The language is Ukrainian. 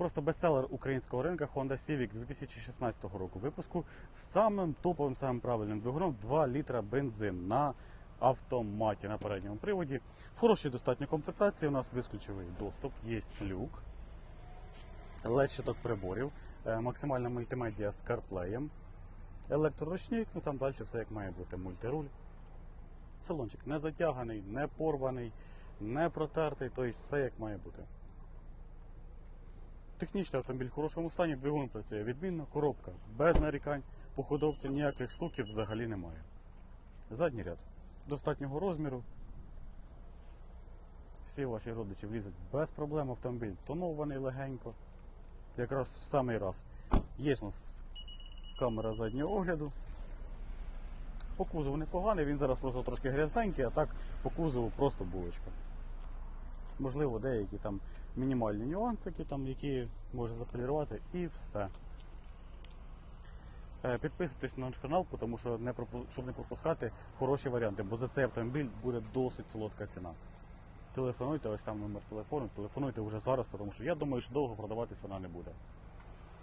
Просто бестселер українського ринку Honda Civic 2016 року випуску з самим топовим, самим правильним двигуном 2 літра бензин на автоматі на передньому приводі. В хорошій достатньо комплектації у нас безключовий доступ, є люк, LED приборів, е, максимальна мультимедіа з CarPlay, електроручник, ну там далі все як має бути, мультируль. Салончик не затяганий, не порваний, не протертий, тобто все як має бути. Технічний автомобіль в хорошому стані, двигун працює відмінно, коробка без нарікань, по ходовці ніяких стуків взагалі немає. Задній ряд достатнього розміру. Всі ваші родичі влізуть без проблем автомобіль, тонований легенько. Якраз в самий раз. Є у нас камера заднього огляду. По кузову непоганий, він зараз просто трошки грязненький, а так по кузову просто булочка. Можливо, деякі там мінімальні нюансики, там, які може заполірувати, і все. Е, Підписуйтесь на наш канал, тому що не щоб не пропускати хороші варіанти, бо за цей автомобіль буде досить солодка ціна. Телефонуйте, ось там номер телефону, телефонуйте вже зараз, тому що я думаю, що довго продаватись вона не буде.